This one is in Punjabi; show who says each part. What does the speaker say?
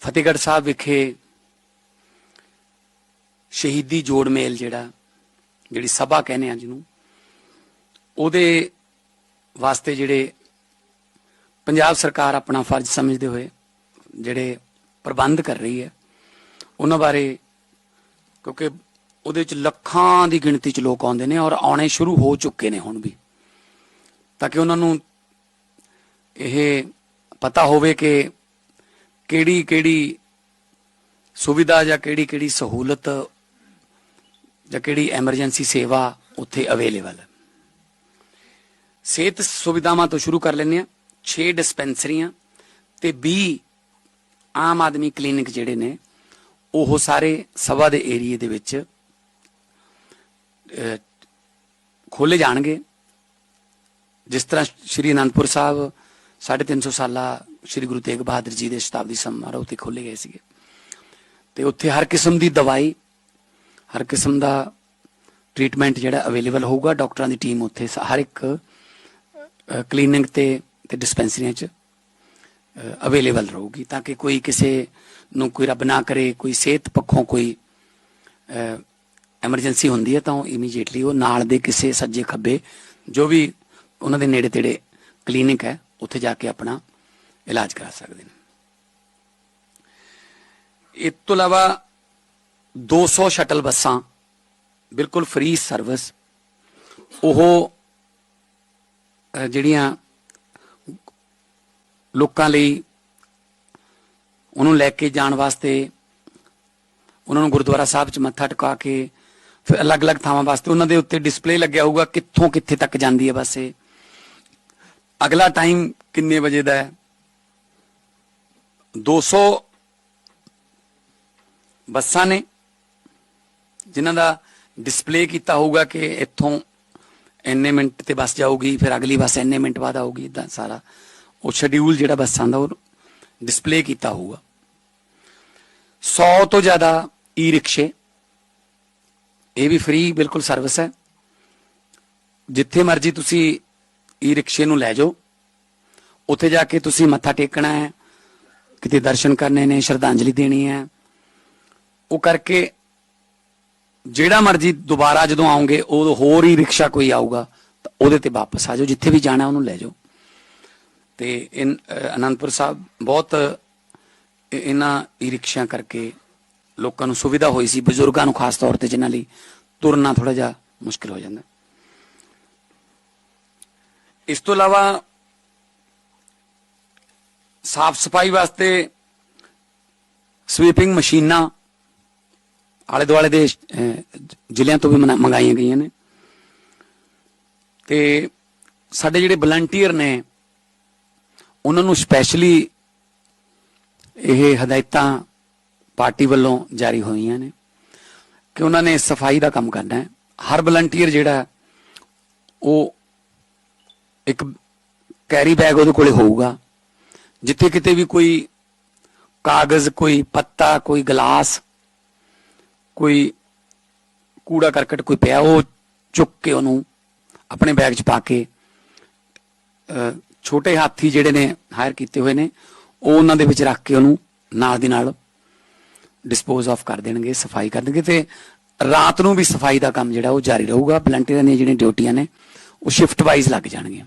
Speaker 1: ਫਤਿਹਗੜ੍ਹ ਸਾਹਿਬ ਵਿਖੇ ਸ਼ਹੀਦੀ ਜੋੜ ਮੇਲ ਜਿਹੜਾ, ਜਿਹੜੀ ਸਭਾ ਕਹਿੰਦੇ ਆ ਜਿਹਨੂੰ ਉਹਦੇ ਵਾਸਤੇ ਜਿਹੜੇ ਪੰਜਾਬ ਸਰਕਾਰ ਆਪਣਾ ਫਰਜ਼ ਸਮਝਦੇ ਹੋਏ ਜਿਹੜੇ ਪ੍ਰਬੰਧ ਕਰ ਰਹੀ ਹੈ, ਉਹਨਾਂ ਬਾਰੇ ਕਿਉਂਕਿ ਉਹਦੇ ਵਿੱਚ ਲੱਖਾਂ ਦੀ ਗਿਣਤੀ ਚ ਲੋਕ ਆਉਂਦੇ ਨੇ ਔਰ ਆਉਣੇ ਸ਼ੁਰੂ ਹੋ ਚੁੱਕੇ ਨੇ ਹੁਣ ਵੀ। ਤਾਂ ਕਿ ਉਹਨਾਂ ਨੂੰ ਇਹ ਪਤਾ ਹੋਵੇ ਕਿ ਕਿਹੜੀ ਕਿਹੜੀ ਸੁਵਿਧਾ ਜਾਂ ਕਿਹੜੀ ਕਿਹੜੀ ਸਹੂਲਤ ਜਾਂ ਕਿਹੜੀ ਐਮਰਜੈਂਸੀ ਸੇਵਾ ਉੱਥੇ ਅਵੇਲੇਬਲ ਹੈ? ਸਿਹਤ ਸੁਵਿਧਾਵਾਂ ਤੋਂ ਸ਼ੁਰੂ ਕਰ ਲੈਂਦੇ ਆ 6 ਡਿਸਪੈਂਸਰੀਆਂ ਤੇ 20 ਆਮ ਆਦਮੀ ਕਲੀਨਿਕ ਜਿਹੜੇ ਨੇ, ਉਹ ਸਾਰੇ ਸਭਾ ਦੇ ਏਰੀਏ ਦੇ ਵਿੱਚ ਖੋਲੇ ਜਾਣਗੇ। ਜਿਸ ਤਰ੍ਹਾਂ ਸ਼੍ਰੀ ਅਨੰਦਪੁਰ ਸਾਹਿਬ 350 ਸਾਲਾ ਸ਼੍ਰੀ ਗੁਰੂ ਤੇਗ ਬਹਾਦਰ ਜੀ ਦੇ ਸ਼ਤਾਬਦੀ ਸਮਾਰੋਹ ਤੇ ਖੋਲੇ ਗਏ ਸੀਗੇ। ਤੇ ਉੱਥੇ ਹਰ ਕਿਸਮ ਦੀ ਦਵਾਈ, ਹਰ ਕਿਸਮ ਦਾ ਟ੍ਰੀਟਮੈਂਟ ਜਿਹੜਾ ਅਵੇਲੇਬਲ ਹੋਊਗਾ, ਡਾਕਟਰਾਂ ਦੀ ਟੀਮ ਉੱਥੇ ਹਰ ਇੱਕ ਕਲੀਨਿਕ ਤੇ ਤੇ ਡਿਸਪੈਂਸਰੀਆਂ 'ਚ ਅਵੇਲੇਬਲ ਰਹੂਗੀ ਤਾਂ ਕਿ ਕੋਈ ਕਿਸੇ ਨੂੰ ਕੋਈ ਰੱਬ ਨਾ ਕਰੇ, ਕੋਈ ਸਿਹਤ ਪੱਖੋਂ ਕੋਈ ਐਮਰਜੈਂਸੀ ਹੁੰਦੀ ਹੈ ਤਾਂ ਉਹ ਇਮੀਡੀਏਟਲੀ ਉਹ ਨਾਲ ਦੇ ਕਿਸੇ ਸੱਜੇ ਖੱਬੇ ਜੋ ਵੀ ਉਹਨਾਂ ਦੇ ਨੇੜੇ ਤੇੜੇ ਕਲੀਨਿਕ ਹੈ, ਉੱਥੇ ਜਾ ਕੇ ਆਪਣਾ ਇਲਾਜ ਕਰਾ ਸਕਦੇ ਨੇ। ਇਸ ਤੋਂ ਇਲਾਵਾ 200 ਸ਼ਟਲ ਬੱਸਾਂ, ਬਿਲਕੁਲ ਫ੍ਰੀ ਸਰਵਿਸ, ਉਹ ਜਿਹੜੀਆਂ ਲੋਕਾਂ ਲਈ ਉਹਨੂੰ ਲੈ ਕੇ ਜਾਣ ਵਾਸਤੇ ਉਹਨਾਂ ਨੂੰ ਗੁਰਦੁਆਰਾ ਸਾਹਿਬ 'ਚ ਮੱਥਾ ਟਿਕਾ ਕੇ ਫਿਰ ਅਲੱਗ-ਅਲੱਗ ਥਾਵਾਂ ਵਾਸਤੇ ਉਹਨਾਂ ਦੇ ਉੱਤੇ ਡਿਸਪਲੇ ਲੱਗਿਆ ਹੋਊਗਾ ਕਿੱਥੋਂ ਕਿੱਥੇ ਤੱਕ ਜਾਂਦੀ ਹੈ ਬੱਸ ਇਹ। ਅਗਲਾ ਟਾਈਮ ਕਿੰਨੇ ਵਜੇ ਦਾ ਹੈ? 200 ਬੱਸਾਂ ਨੇ ਜਿਨ੍ਹਾਂ ਦਾ ਡਿਸਪਲੇ ਕੀਤਾ ਹੋਊਗਾ ਕਿ ਇੱਥੋਂ ਇੰਨੇ ਮਿੰਟ ਤੇ ਬੱਸ ਜਾਊਗੀ, ਫਿਰ ਅਗਲੀ ਬੱਸ ਇੰਨੇ ਮਿੰਟ ਬਾਅਦ ਆਊਗੀ ਇਦਾਂ ਸਾਰਾ ਉਹ ਸ਼ਡਿਊਲ ਜਿਹੜਾ ਬੱਸਾਂ ਦਾ ਉਹ ਡਿਸਪਲੇ ਕੀਤਾ ਹੋਊਗਾ। 100 ਤੋਂ ਜ਼ਿਆਦਾ ਈ ਰਿਕਸ਼ੇ ਇਹ ਵੀ ਫ੍ਰੀ ਬਿਲਕੁਲ ਸਰਵਿਸ ਹੈ। ਜਿੱਥੇ ਮਰਜ਼ੀ ਤੁਸੀਂ ਈ ਰਿਕਸ਼ੇ ਨੂੰ ਲੈ ਜਾਓ, ਉੱਥੇ ਜਾ ਕੇ ਤੁਸੀਂ ਮੱਥਾ ਟੇਕਣਾ ਹੈ ਕਿਤੇ ਦਰਸ਼ਨ ਕਰਨੇ ਨੇ, ਸ਼ਰਧਾਂਜਲੀ ਦੇਣੀ ਹੈ। ਉਹ ਕਰਕੇ ਜਿਹੜਾ ਮਰਜ਼ੀ ਦੁਬਾਰਾ ਜਦੋਂ ਆਉਂਗੇ, ਉਹ ਹੋਰ ਹੀ ਰਿਕਸ਼ਾ ਕੋਈ ਆਊਗਾ, ਤਾਂ ਉਹਦੇ ਤੇ ਵਾਪਸ ਆ ਜਾਓ, ਜਿੱਥੇ ਵੀ ਜਾਣਾ ਉਹਨੂੰ ਲੈ ਜਾਓ। ਤੇ ਇਨ ਅਨੰਦਪੁਰ ਸਾਹਿਬ ਬਹੁਤ ਇਹਨਾਂ ਈ ਰਿਕਸ਼ਿਆਂ ਕਰਕੇ ਲੋਕਾਂ ਨੂੰ ਸੁਵਿਧਾ ਹੋਈ ਸੀ, ਬਜ਼ੁਰਗਾਂ ਨੂੰ ਖਾਸ ਤੌਰ ਤੇ ਜਿਨ੍ਹਾਂ ਲਈ ਤੁਰਨਾ ਥੋੜਾ ਜਿਹਾ ਮੁਸ਼ਕਲ ਹੋ ਜਾਂਦਾ। ਇਸ ਤੋਂ ਇਲਾਵਾ ਸਾਫ਼ ਸਫ਼ਾਈ ਵਾਸਤੇ ਸਵੀਪਿੰਗ ਮਸ਼ੀਨਾਂ ਆਲੇ ਦੁਆਲੇ ਦੇ ਜ਼ਿਲ੍ਹਿਆਂ ਤੋਂ ਵੀ ਮੰਗਾਈਆਂ ਗਈਆਂ ਨੇ। ਤੇ ਸਾਡੇ ਜਿਹੜੇ ਵਲੰਟੀਅਰ ਨੇ, ਉਹਨਾਂ ਨੂੰ ਸਪੈਸ਼ਲੀ ਇਹ ਹਦਾਇਤਾਂ ਪਾਰਟੀ ਵੱਲੋਂ ਜਾਰੀ ਹੋਈਆਂ ਨੇ ਕਿ ਉਹਨਾਂ ਨੇ ਸਫ਼ਾਈ ਦਾ ਕੰਮ ਕਰਨਾ ਹੈ। ਹਰ ਵਲੰਟੀਅਰ ਜਿਹੜਾ, ਉਹ ਇੱਕ ਕੈਰੀ ਬੈਗ ਉਹਦੇ ਕੋਲੇ ਹੋਊਗਾ। ਜਿੱਥੇ ਕਿਤੇ ਵੀ ਕੋਈ ਕਾਗਜ਼, ਕੋਈ ਪੱਤਾ, ਕੋਈ ਗਲਾਸ, ਕੋਈ ਕੂੜਾ ਕਰਕਟ ਕੋਈ ਪਿਆ, ਉਹ ਚੁੱਕ ਕੇ ਉਹਨੂੰ ਆਪਣੇ ਬੈਗ 'ਚ ਪਾ ਕੇ ਛੋਟੇ ਹਾਥੀ ਜਿਹੜੇ ਨੇ ਹਾਇਰ ਕੀਤੇ ਹੋਏ ਨੇ, ਉਹ ਉਹਨਾਂ ਦੇ ਵਿੱਚ ਰੱਖ ਕੇ ਉਹਨੂੰ ਨਾਲ ਦੀ ਨਾਲ ਡਿਸਪੋਜ਼ ਆਫ ਕਰ ਦੇਣਗੇ, ਸਫ਼ਾਈ ਕਰ ਦੇਣਗੇ ਤੇ ਰਾਤ ਨੂੰ ਵੀ ਸਫ਼ਾਈ ਦਾ ਕੰਮ ਜਿਹੜਾ ਉਹ ਜਾਰੀ ਰਹੂਗਾ। ਵਲੰਟੀਅਰਾਂ ਦੀਆਂ ਜਿਹੜੀਆਂ ਡਿਊਟੀਆਂ ਨੇ, ਉਹ ਸ਼ਿਫਟ ਵਾਈਜ਼ ਲੱਗ ਜਾਣਗੀਆਂ।